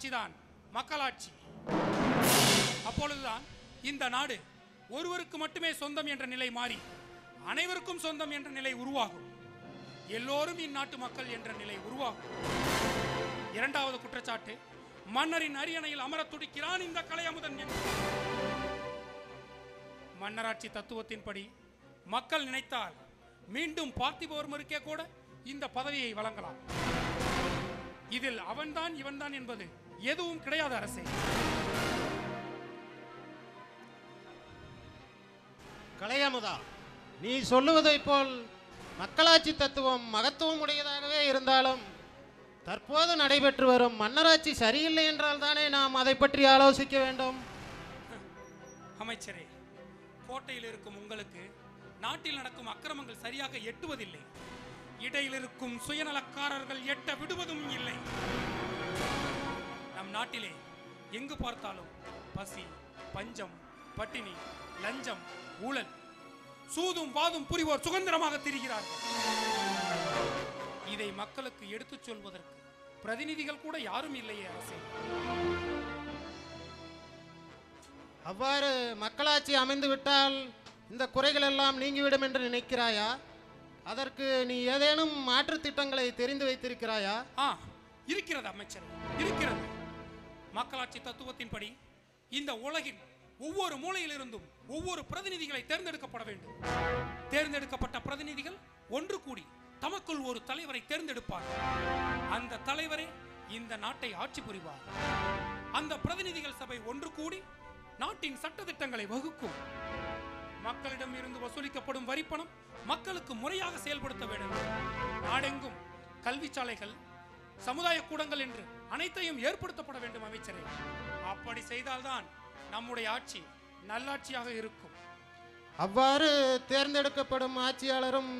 ஆட்சிதான் மக்களாட்சி. அப்பொழுதுதான் இந்த நாடு ஒருவருக்கு மட்டுமே சொந்தம் என்ற நிலை மாறி அனைவருக்கும் சொந்தம் என்ற நிலை உருவாகும். எல்லோரும் இந்நாட்டு மக்கள் என்ற நிலை உருவாகும். இரண்டாவது குற்றச்சாட்டு மன்னரின் அரியணையில் அமர துடிக்கிறான் இந்த கலையமுதன் மன்னராட்சி தத்துவத்தின்படி மக்கள் நினைத்தால் மீண்டும் பார்த்திபவர்மருக்கே கூட இந்த பதவியை வழங்கலாம். இதில் அவன்தான் இவன்தான் என்பது எதுவும் கிடையாது அரசே. கலையமுதா நீ சொல்லுவதைப் போல் மக்களாட்சி தத்துவம் மகத்துவம் உடையதாகவே இருந்தாலும் தற்போது நடைபெற்று வரும் மன்னராட்சி சரியில்லை என்றால் தானே நாம் அதை பற்றி ஆலோசிக்க வேண்டும்? அமைச்சரே கோட்டையில் இருக்கும் உங்களுக்கு நாட்டில் நடக்கும் அக்கிரமங்கள் சரியாக எட்டுவதில்லை. இடையில் இருக்கும் சுயநலக்காரர்கள் எட்ட விடுவதும் இல்லை. நம் நாட்டிலே எங்கு பார்த்தாலும் பசி பஞ்சம் பட்டினி லஞ்சம் ஊழல் சூதும் வாதும் புரிவோர் சுதந்திரமாக திரிகிறார்கள். இதை மக்களுக்கு எடுத்துச் சொல்வதற்கு பிரதிநிதிகள் கூட யாரும் இல்லையே அரசே. அவ்வாறு மக்களாட்சி அமைந்து விட்டால் இந்த குறைகள் எல்லாம் நீங்கிவிடும் என்று நினைக்கிறாயா? அதற்கு நீ ஏதேனும் மாற்றுத் திட்டங்களை தெரிந்து வைத்திருக்கிறாயா? ஆ இருக்கிறது அமைச்சர் இருக்கிறது. மக்களாட்சி தத்துவத்தின்படி இந்த உலகின் ஒவ்வொரு மூலையிலிருந்தும் ஒவ்வொரு பிரதிநிதிகளை தேர்ந்தெடுக்கப்பட வேண்டும். தேர்ந்தெடுக்கப்பட்ட பிரதிநிதிகள் ஒன்று கூடி தமக்குள் ஒரு தலைவரை தேர்ந்தெடுப்பார். அந்த தலைவரே இந்த நாட்டை ஆட்சி புரிவார். அந்த பிரதிநிதிகள் சபை ஒன்று கூடி நாட்டின் சட்ட திட்டங்களை வகுக்கும். மக்களிடம் இருந்து வசூலிக்கப்படும் வரிப்பணம் மக்களுக்கு முறையாக செயல்படுத்த வேண்டும். நாடெங்கும் கல்வி சாலைகள் சமுதாய கூடங்கள் என்று அனைத்தையும் ஏற்படுத்தப்பட வேண்டும் அமைச்சரே. அப்படி செய்தால்தான் நம்முடைய ஆட்சி நல்லாட்சியாக இருக்கும். அவ்வாறு தேர்ந்தெடுக்கப்படும் ஆட்சியாளரும்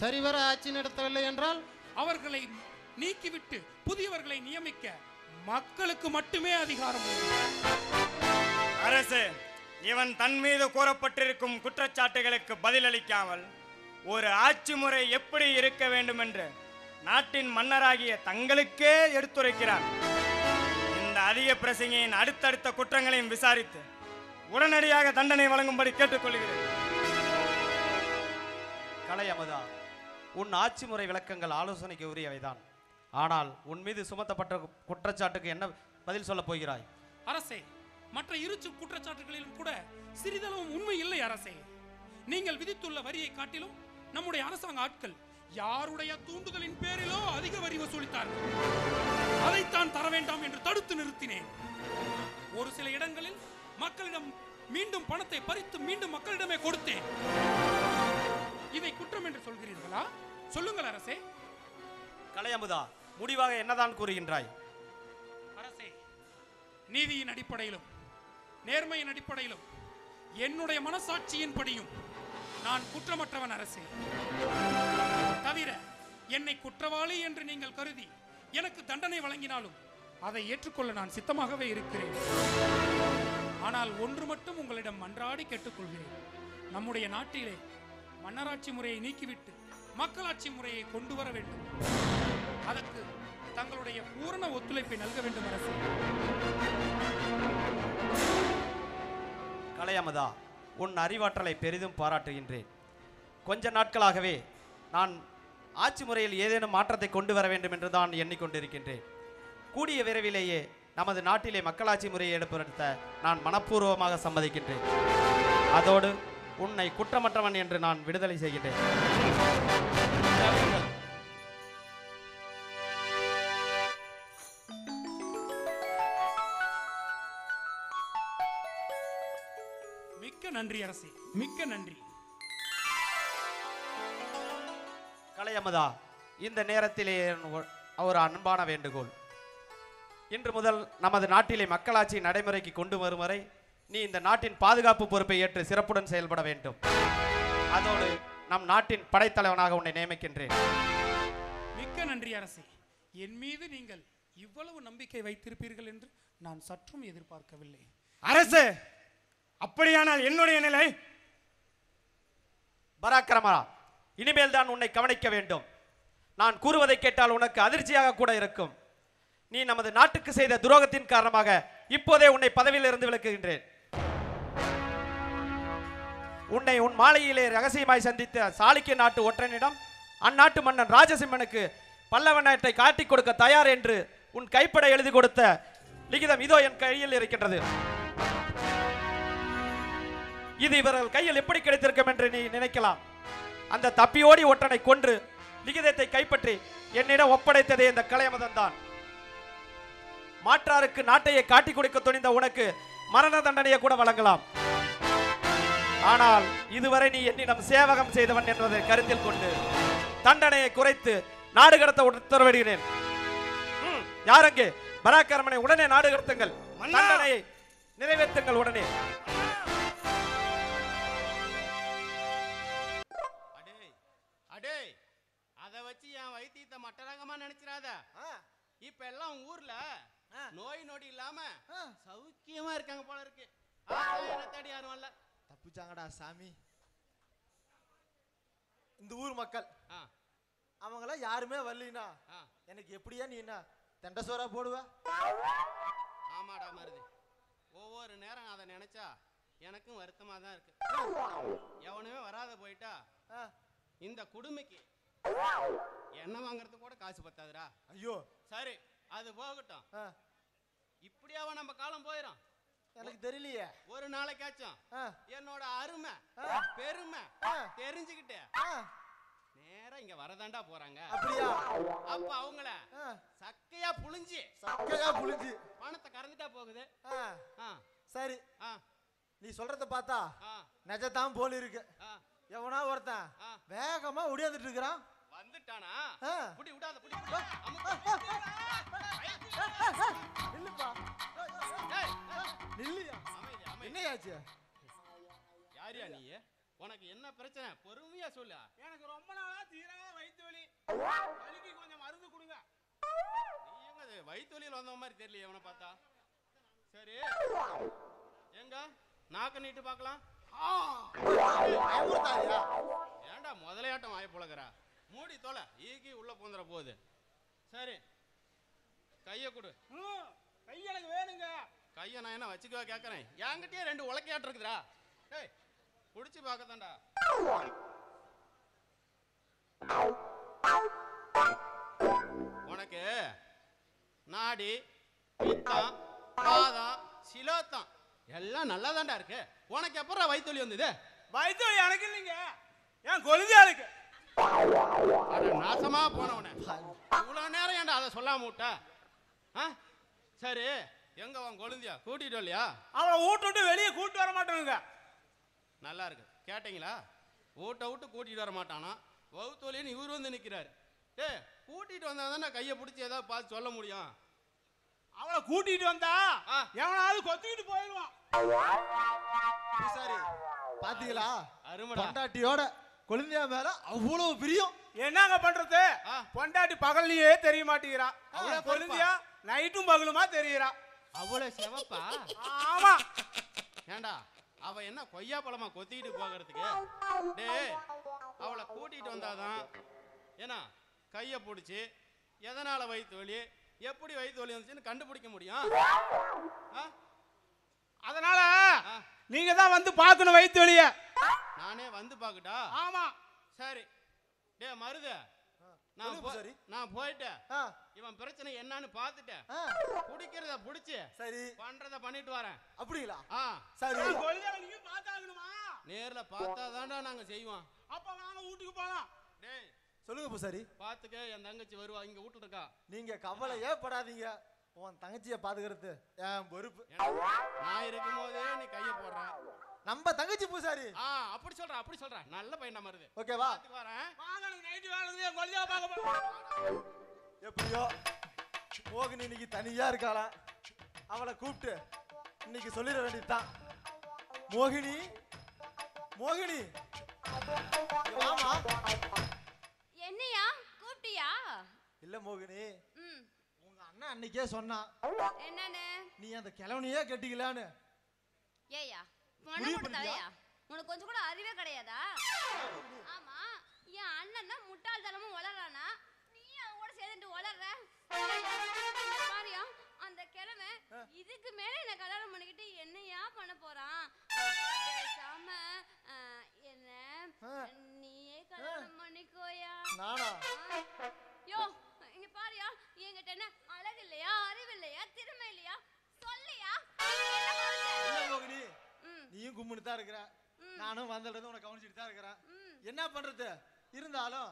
சரிவர ஆட்சி நடத்தவில்லை என்றால்? அவர்களை நீக்கிவிட்டு புதியவர்களை நியமிக்க மக்களுக்கு மட்டுமே அதிகாரம் உண்டு. அரசு இவன் தன் மீது கூறப்பட்டிருக்கும் குற்றச்சாட்டுகளுக்கு பதிலளிக்காமல் ஒரு ஆட்சி முறை எப்படி இருக்க வேண்டும் என்று நாட்டின் மன்னராகிய தங்களுக்கே எடுத்துரைக்கிறார். இந்த அதிக பிரசங்கியின் அடுத்தடுத்த குற்றங்களையும் விசாரித்து உடனடியாக தண்டனை வழங்கும்படி கேட்டுக்கொள்கிறேன். கலையமுதா உன் ஆட்சி முறை விளக்கங்கள் ஆலோசனைக்கு உரியவைதான். ஆனால் உன் மீது சுமத்தப்பட்ட குற்றச்சாட்டுக்கு என்ன பதில் சொல்லப் போகிறாய்? அரசே மற்ற இரு சு- குற்றச்சாட்டுகளிலும் கூட சிறிதளவும் உண்மை இல்லை அரசே. நீங்கள் விதித்துள்ள வரியை காட்டிலும் நம்முடைய அரசாங்க ஆட்கள் யாருடைய தூண்டுதலின் பேரிலோ அதிக வரி வசூலித்தார்கள் அதைத்தான் தர வேண்டாம் என்று தடுத்து நிறுத்தினேன். ஒரு சில இடங்களில் மக்களிடம் மீண்டும் பணத்தை பறித்து மீண்டும் மக்களிடமே கொடுத்தேன். இதை குற்றம் என்று சொல்கிறீர்களா? சொல்லுங்கள் அரசே. கலையமுதா முடிவாக என்னதான் கூறுகின்றாய்? அரசே நீதியின் அடிப்படையிலும் நேர்மையின் அடிப்படையிலும் என்னுடைய மனசாட்சியின்படியும் நான் குற்றமற்றவன் அரசே. தவிர என்னை குற்றவாளி என்று நீங்கள் கருதி எனக்கு தண்டனை வழங்கினாலும் அதை ஏற்றுக்கொள்ள நான் சித்தமாகவே இருக்கிறேன். ஆனால் ஒன்று மட்டும் உங்களிடம் மன்றாடி கேட்டுக்கொள்கிறேன். நம்முடைய நாட்டிலே மன்னராட்சி முறையை நீக்கிவிட்டு மக்களாட்சி முறையை கொண்டு வர வேண்டும். அதற்கு தங்களுடைய பூரண ஒத்துழைப்பை நல்க வேண்டும் அரசு. கலையமதா உன் அறிவாற்றலை பெரிதும் பாராட்டுகின்றேன். கொஞ்ச நாட்களாகவே நான் ஆட்சி முறையில் ஏதேனும் மாற்றத்தை கொண்டு வர வேண்டும் என்று தான் எண்ணிக்கொண்டிருக்கின்றேன். கூடிய விரைவிலேயே நமது நாட்டிலே மக்களாட்சி முறையை ஏற்படுத்த நான் மனப்பூர்வமாக சம்மதிக்கின்றேன். அதோடு உன்னை குற்றமற்றவன் என்று நான் விடுதலை செய்கின்றேன். மிக்க நன்றி அரசே மிக்க நன்றி. கலையமுதா இந்த நேரத்திலே ஒரு அன்பான வேண்டுகோள். இன்று முதல் நமது நாட்டிலே மக்களாட்சி நடைமுறைக்கு கொண்டு வரும் வரை நீ இந்த நாட்டின் பாதுகாப்பு பொறுப்பை ஏற்று சிறப்புடன் செயல்பட வேண்டும். அதோடு நம் நாட்டின் படைத்தலைவனாக உன்னை நியமிக்கின்றேன். மிக்க நன்றி அரசே. என் மீது நீங்கள் இவ்வளவு நம்பிக்கை வைத்திருப்பீர்கள் என்று நான் சற்றும் எதிர்பார்க்கவில்லை. அரசு அப்படியானால் என்னுடைய நிலை? பராக்கிரமா. இனிமேல் தான் உன்னை கவனிக்க வேண்டும். நான் கூறுவதை கேட்டால் உனக்கு அதிர்ச்சியாக கூட இருக்கும். நீ நமது நாட்டுக்கு செய்த துரோகத்தின் காரணமாக இப்போதே உன்னை பதவியில் இருந்து விளக்குகின்றேன் உன்னை உன் மாலையிலே ரகசியமாய் சந்தித்த சாளுக்கிய நாட்டு ஒற்றனிடம் அந்நாட்டு மன்னன் ராஜசிம்மனுக்கு பல்லவ நாட்டை காட்டிக் கொடுக்க தயார் என்று உன் கைப்பட எழுதி கொடுத்த லிகிதம் இதோ என் கையில் இருக்கின்றது. இது இவர்கள் கையில் எப்படி கிடைத்திருக்கும் என்று நீ நினைக்கலாம். அந்த தப்பியோடி ஒற்றனை கொன்று லிகிதத்தை கைப்பற்றி என்னிடம் ஒப்படைத்ததே இந்த கலையமதன் தான் மாற்றாருக்கு நாட்டையே காட்டிக் கொடுக்க துணிந்த உனக்கு மரண தண்டனையை கூட வழங்கலாம். ஆனால் இதுவரை நீ என்னிடம் சேவகம் செய்தவன் என்பதை கருத்தில் கொண்டு தண்டனையை குறைத்து நாடு கடத்த உத்தரவிடுகிறேன். ம், யார் அங்கே? பராக்கிரமனை உடனே நாடு கடத்துங்கள்! தண்டனையை நிறைவேற்றுங்கள் உடனே. என் வைத்தியத்தை மட்டரகமா நினைச்சிராத. இப்ப எல்லாம் ஊர்ல நோய் நொடி இல்லாம சௌக்கியமா இருக்காங்க போல இருக்கு. தேடி யாரும் வரல. தப்பிச்சாங்கடா சாமி. இந்த ஊர் மக்கள் அவங்களாம் யாருமே வரலினா. எனக்கு எப்படியா நீ என்ன தெண்ட சோறா போடுவ? ஆமாடா மருது. ஒவ்வொரு நேரம் அதை நினைச்சா எனக்கும் வருத்தமா தான் இருக்கு எவனுமே வராத போயிட்டா இந்த குடுமைக்கு எண்ணெய் வாங்குறதுக்கு கூட காசு பத்தாதுடா. ஐயோ. சரி அது போகட்டும். இப்படியாவா நம்ம காலம் போயிடும் எனக்கு தெரியலையே. ஒரு நாளைக்காச்சும். என்னோட அருமை. பெருமை. தெரிஞ்சுக்கிட்டு. நேரா இங்க வரதாண்டா போறாங்க. அப்படியா? அப்ப அவங்கள சக்கையா புழிஞ்சு சக்கையா புளிஞ்சு பணத்தை கறந்துட்டா போகுது. சரி. நீ சொல்றத பார்த்தா நெஜத்தான் போல இருக்கு எவனா ஒருத்தன். வேகமா ஒடியாந்துட்டு இருக்கிறான். வந்துட்டானா. புடி விடாத புடி. நில்லுப்பா. நில்லையா. என்னையாச்சு? யாரியா நீ? உனக்கு என்ன பிரச்சனை? பொறுமையா சொல்லு. எனக்கு ரொம்ப நாளா தீராத வயிற்று வலி. வலிக்கு கொஞ்சம் மருந்து கொடுங்க. நீ எங்க வயிற்று வலியில் வந்த மாதிரி தெரியல இவனை பார்த்தா. சரி. எங்க? நாக்க நீட்டு பார்க்கலாம். ஏன்டா முதலையாட்டம் வாய புழகிறா மூடி தொலை. ஈக்கி உள்ள பூந்துற போகுது. சரி. கையை கொடு. ம், கை எனக்கு வேணுங்க. கையை நான் என்ன வச்சுக்கவா கேட்கறேன் என்கிட்டயே ரெண்டு உலக்கையாட்டம் இருக்குதுடா. டேய் புடிச்சு பார்க்கத்தான்டா. உனக்கு நாடி பித்தம் பாதம் சிலோத்தம் எல்லாம் நல்லா தான்டா இருக்கு. உனக்கு எப்பறம் வயிற்றுவலி வந்தது? வயிற்று வலி எனக்கு இல்லைங்க ஏன் கொழுந்தியாளுக்கு அட நாசமா போனவனே. இவ்வளோ நேரம் ஏன்டா அதை சொல்லாம விட்ட ஆ? சரி எங்க உன் கொழுந்தியா? கூட்டிட்டு வரலையா? அவளை வீட்டு விட்டு வெளியே கூட்டு வர மாட்டேங்க நல்லா இருக்கு. கேட்டீங்களா? வீட்டை விட்டு கூட்டிட்டு வர மாட்டானா? வவுத்தோலின்னு இவர் வந்து நிக்கிறாரு. டேய் கூட்டிட்டு வந்தா தானே கையை பிடிச்சி ஏதாவது பார்த்து சொல்ல முடியும்? அவளை கூட்டிட்டு வந்தா. எவனாவது கொத்திக்கிட்டு போயிடுவான். பூசாரி பாத்தீங்களா? அருமடா. பொண்டாட்டியோட கொழுந்தியா மேல அவ்வளவு பிரியம். என்னங்க பண்றது. பொண்டாட்டி பகல்லையே தெரிய மாட்டேங்கிறா. அவளை கருப்பா. கொழுந்தியா நைட்டும் பகலுமா தெரியுறா. அவ்வளவு செவப்பா? ஆமா. ஏண்டா அவ என்ன கொய்யா பழமா கொத்திக்கிட்டு போகிறதுக்கு? டேய் அவளை கூட்டிட்டு வந்தாதான் ஏன்னா கையை பிடிச்சி எதனால வயிற்று வலி எப்படி வயிற்று வலி வந்துச்சுன்னு கண்டுபிடிக்க முடியும்? அதனால நீங்க தான் வந்து பார்க்கணும் வயிற்று வலிய. நானே வந்து பாக்கட்டா ஆமா. சரி. டேய் மருத. நான் பூசாரி. நான் போயிட்டேன். ஆ, இவன் பிரச்சனை என்னன்னு பார்த்துட்டேன். ஆ, பிடிக்கிறத பிடிச்சி சரி. பண்றத பண்ணிட்டு வரேன். அப்படிங்களா? ஆ. சரி. பார்த்தாகணுமா? நேர்ல பார்த்தா நாங்க செய்வோம். அப்ப வாங்க வீட்டுக்கு போலாம். டேய். சொல்லுங்க பூசாரி. பாத்துக்க என் தங்கச்சி வருவா. இங்க வீட்டுல இருக்கா. நீங்க கவலையே படாதீங்க உன் தங்கச்சிய பாத்துக்கிறது என் பொறுப்பு. நான் இருக்கும் போதே நீ கைய போடுற. நம்ம தங்கச்சி பூசாரி. ஆ அப்படி சொல்ற அப்படி சொல்ற. நல்ல பையனா மருது ஓகேவா வரேன். நைட்டு வேலை கொழுந்தியா பார்க்க எப்படியோ மோகினி இன்னைக்கு தனியா இருக்காளா? அவளை கூப்பிட்டு இன்னைக்கு சொல்லிட வேண்டியதுதான். மோகினி மோகினி. என்னையா? கூப்பிட்டியா? இல்ல மோகினி. ம். உங்க அண்ணன் அன்னைக்கே சொன்னான். என்னன்னு? நீ அந்த கிழவனையே கட்டிக்கலான்னு. ஏயா? தலையா? உனக்கு கொஞ்சம் கூட அறிவே கிடையாதா? ஆமா என் அண்ணன் தான் முட்டாள்தனமும் தான் இருக்கிற. நானும் வந்ததுல உனக்கு கவனிச்சுட்டு தான் இருக்கிறேன். என்ன பண்றது? இருந்தாலும்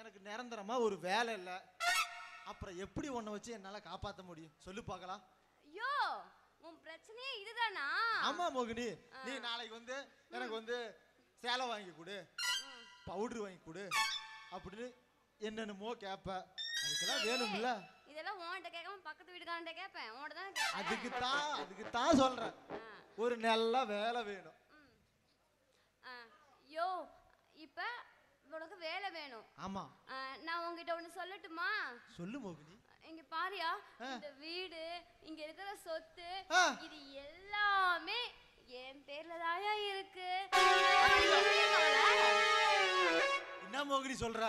எனக்கு நிரந்தரமா ஒரு வேலை இல்ல. அப்புறம் எப்படி உன்னை வச்சு என்னால காப்பாத்த முடியும்? சொல்லு பார்க்கலாம். யோ உன் பிரச்சனையே இதுதானா? ஆமா மோகினி. நீ நாளைக்கு வந்து எனக்கு வந்து சேலை வாங்கி கொடு. பவுடர் வாங்கி கொடு. அப்படின்னு என்னென்னமோ கேப்ப. அதுக்கெல்லாம் வேணும்ல. இதெல்லாம் உன்கிட்ட கேட்காம பக்கத்து வீட்டுக்காரன்ட்ட கேட்பேன் உன்கிட்ட தான் அதுக்கு தான் அதுக்கு தான் சொல்றேன் ஒரு நல்ல வேலை வேணும். யோ இப்ப உனக்கு வேலை வேணும் ஆமா நான் உன்கிட்ட ஒண்ணு சொல்லட்டுமா சொல்லு மோகினி இங்க பாரியா. இந்த வீடு இங்க இருக்கிற சொத்து. இது எல்லாமே என் பேர்ல தாயா இருக்கு? என்ன மோகினி சொல்ற?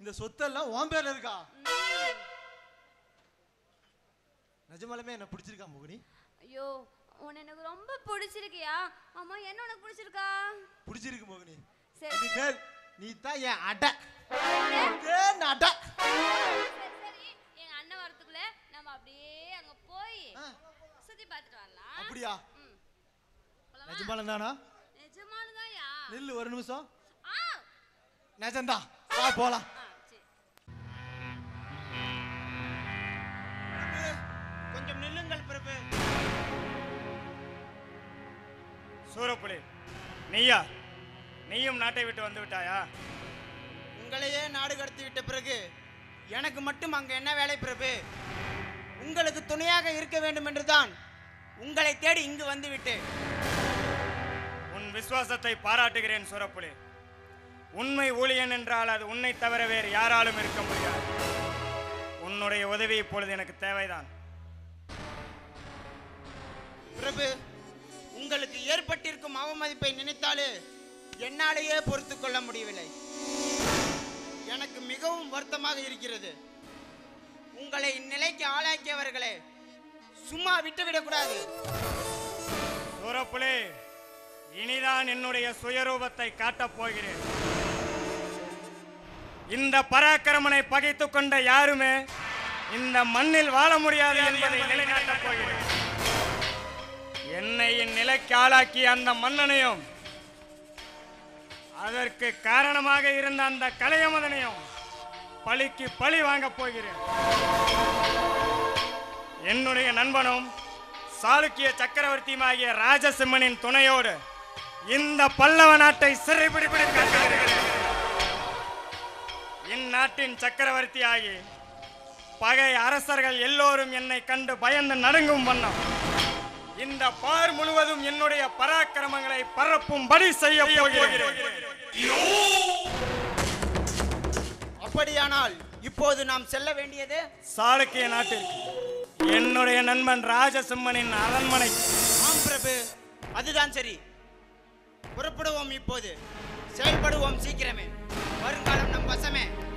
இந்த சொத்தெல்லாம் உன் பேர்ல இருக்கா. நிஜமாலுமே என்ன பிடிச்சிருக்கா மோகினி ஐயோ உன்னை எனக்கு ரொம்ப பிடிச்சிருக்கியா? ஆமா என்ன உனக்கு பிடிச்சிருக்கா? பிடிச்சிருக்கு மோகினி. சரி. இனிமேல் நீ தான் என் அடை? ஏன் அடை? சரி சரி. எங்க அண்ணன் வரதுக்குள்ள நம்ம அப்படியே அங்க போய். சுத்தி பார்த்துட்டு வரலாம். அப்படியா? நிஜமாலும் தானா? நிஜமானதாயா நில்லு ஒரு நிமிஷம். ஆ. நிஜம்தான். வா போலாம். கொஞ்சம் நில்லுங்கள் பிரபு. சூரப்புலி நீயா? நீயும் நாட்டை விட்டு வந்து விட்டாயா? உங்களையே நாடு கடத்தி விட்ட பிறகு எனக்கு மட்டும் அங்க என்ன வேலை பிரபு? உங்களுக்கு துணையாக இருக்க வேண்டும் என்றுதான் உங்களை தேடி இங்கு வந்து விட்டேன். உன் விசுவாசத்தை பாராட்டுகிறேன் சூரப்புலி. உண்மை ஊழியன் என்றால் அது உன்னை தவிர வேறு யாராலும் இருக்க முடியாது. உன்னுடைய உதவி இப்பொழுது எனக்கு தேவைதான். பிரபு உங்களுக்கு ஏற்பட்டிருக்கும் அவமதிப்பை நினைத்தாலே என்னாலேயே பொறுத்து கொள்ள முடியவில்லை. எனக்கு மிகவும் வருத்தமாக இருக்கிறது. உங்களை இந்நிலைக்கு ஆளாக்கியவர்களே சும்மா விட்டுவிடக்கூடாது. சூரப்புலே இனிதான் என்னுடைய சுயரூபத்தை காட்டப் போகிறேன். இந்த பராக்கிரமனை பகைத்துக் கொண்ட யாருமே இந்த மண்ணில் வாழ முடியாது என்பதை நிலைநாட்டப் போகிறேன். என்னை இந்நிலைக்கு ஆளாக்கிய அந்த மன்னனையும் அதற்கு காரணமாக இருந்த அந்த கலையமதனையும் பழிக்கு பழி வாங்கப் போகிறேன். என்னுடைய நண்பனும் சாளுக்கிய சக்கரவர்த்தியுமாகிய ராஜசிம்மனின் துணையோடு இந்த பல்லவ நாட்டை சிறைபிடிப்பிடி காட்டுகிறேன் இந்நாட்டின் சக்கரவர்த்தியாகி பகை அரசர்கள் எல்லோரும் என்னை கண்டு பயந்து நடுங்கும் வண்ணம். இந்த பார் முழுவதும் என்னுடைய பராக்கிரமங்களை பரப்பும்படி செய்ய போகிறேன். அப்படியானால் இப்போது நாம் செல்ல வேண்டியது? சாளுக்கிய நாட்டிற்கு என்னுடைய நண்பன் ராஜசிம்மனின் அரண்மனை. ஆம் பிரபு அதுதான் சரி. புறப்படுவோம் இப்போது. செயல்படுவோம் சீக்கிரமே. வருங்காலம் நம் வசமே.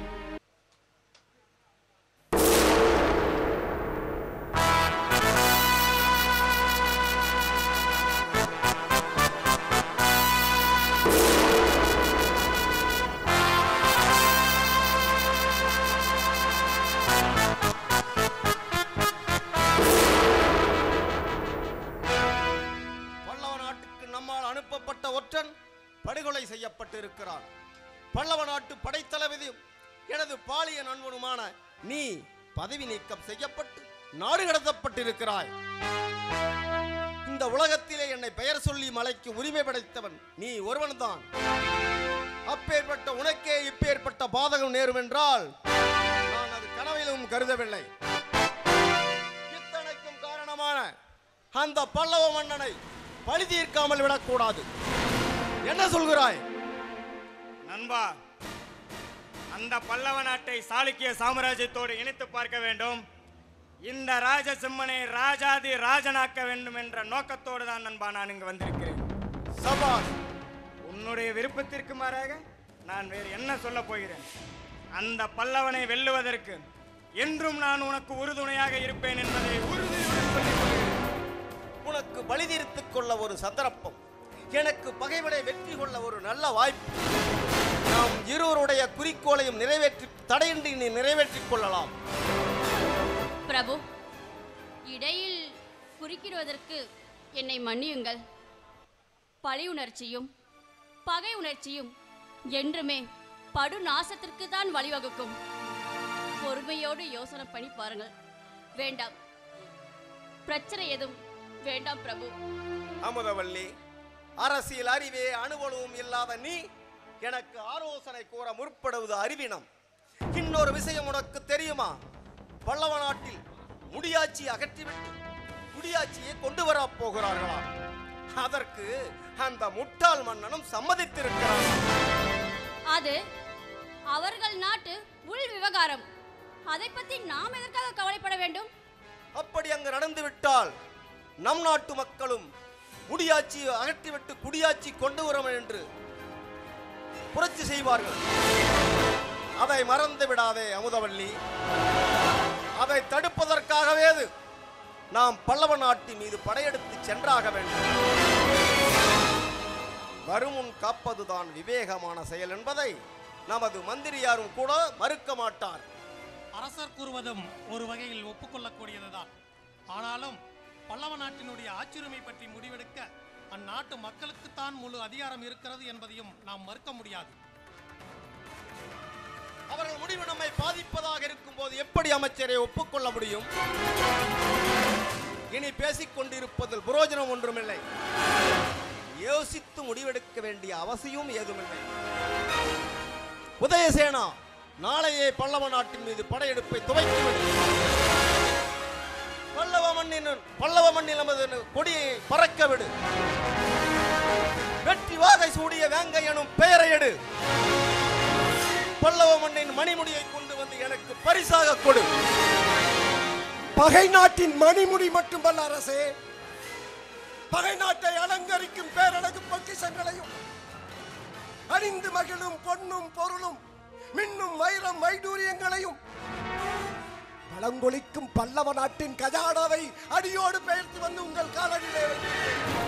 கடத்தப்பட்டிருக்கிறாய் இந்த உலகத்திலே என்னை பெயர் சொல்லி மலைக்கு உரிமை படைத்தவன் நீ ஒருவன்தான். அப்பேற்பட்ட உனக்கே இப்பேற்பட்ட பாதகம் நேரும் என்றால் நான் அது கனவிலும் கருதவில்லை. இத்தனைக்கும் காரணமான அந்த பல்லவ மன்னனை பழி தீர்க்காமல் விடக்கூடாது. என்ன சொல்கிறாய்? நண்பா அந்த பல்லவ நாட்டை சாளுக்கிய சாம்ராஜ்யத்தோடு இணைத்து பார்க்க வேண்டும். இந்த ராஜசிம்மனை ராஜாதி ராஜனாக்க வேண்டும் என்ற நோக்கத்தோடு தான் நண்பா நான் இங்கு வந்திருக்கிறேன். சபாஷ் உன்னுடைய விருப்பத்திற்கு மாறாக நான் வேறு என்ன சொல்ல போகிறேன்? அந்த பல்லவனை வெல்லுவதற்கு என்றும் நான் உனக்கு உறுதுணையாக இருப்பேன் என்பதை உறுதியுடன் சொல்லிக் கொள்கிறேன். உனக்கு பலி தீர்த்துக் கொள்ள ஒரு சந்தர்ப்பம். எனக்கு பகைவனை வெற்றி கொள்ள ஒரு நல்ல வாய்ப்பு. நாம் இருவருடைய குறிக்கோளையும் நிறைவேற்றி தடையின்றி நீ நிறைவேற்றிக் கொள்ளலாம். பிரபு இடையில் குறுக்கிடுவதற்கு என்னை மன்னியுங்கள். பழி உணர்ச்சியும் பகை உணர்ச்சியும் என்றுமே படு நாசத்திற்கு தான் வழிவகுக்கும். பொறுமையோடு யோசனை பண்ணி பாருங்கள். வேண்டாம். பிரச்சனை எதுவும் வேண்டாம் பிரபு. அமுதவல்லி அரசியல் அறிவே அனுபவமும் இல்லாத நீ எனக்கு ஆலோசனை கூற முற்படுவது அறிவினம். இன்னொரு விஷயம் உனக்கு தெரியுமா? பல்லவ நாட்டில் முடியாட்சி அகற்றிவிட்டு குடியாட்சியை கொண்டு வரப் போகிறார்களாம் அதற்கு அந்த முட்டாள் மன்னனும் சம்மதித்திருக்கிறான். அது அவர்கள் நாட்டு உள் விவகாரம். அதை பத்தி நாம் எதற்காக கவலைப்பட வேண்டும்? அப்படி அங்கு நடந்துவிட்டால் நம் நாட்டு மக்களும் முடியாட்சியை அகற்றிவிட்டு குடியாட்சி கொண்டு வரும் என்று புரட்சி செய்வார்கள். அதை மறந்து விடாதே அமுதவல்லி. அதை தடுப்பதற்காகவே அது. நாம் பல்லவ நாட்டின் மீது படையெடுத்து சென்றாக வேண்டும். வருமுன் காப்பதுதான் விவேகமான செயல் என்பதை நமது மந்திரியாரும் கூட மறுக்க மாட்டார். அரசர் கூறுவதும் ஒரு வகையில் ஒப்புக்கொள்ளக்கூடியதுதான். ஆனாலும் பல்லவ நாட்டினுடைய ஆட்சியுரிமை பற்றி முடிவெடுக்க அந்நாட்டு மக்களுக்குத்தான் முழு அதிகாரம் இருக்கிறது என்பதையும் நாம் மறுக்க முடியாது. அவர்கள் முடிவு நம்மை பாதிப்பதாக இருக்கும் போது எப்படி அமைச்சரை ஒப்புக்கொள்ள முடியும்? இனி பேசிக் கொண்டிருப்பதில் புரோஜனம் ஒன்றுமில்லை. யோசித்து முடிவெடுக்க வேண்டிய அவசியம் ஏதுமில்லை. உதயசேனா நாளையே பல்லவ நாட்டின் மீது படையெடுப்பை துவக்கிவிடு. பல்லவ மண்ணின் பல்லவ மண்ணில் நமது கொடியை பறக்க விடு. வெற்றி வாகை சூடிய வேங்கை எனும் பெயரை எடு. பல்லவ மண்ணின் மணிமுடியை கொண்டு வந்து எனக்கு பரிசாக கொடு பகை நாட்டின் மணிமுடி மட்டுமல்ல அரசே பகை நாட்டை அலங்கரிக்கும் பேரழகு பொக்கிசங்களையும் அணிந்து மகிழும் பொன்னும் பொருளும் மின்னும் வைரம் வைடூரியங்களையும் பழங்கொழிக்கும் பல்லவ நாட்டின் கஜானாவை அடியோடு பெயர்த்து வந்து உங்கள் காலடியிலே வைக்கிறேன்.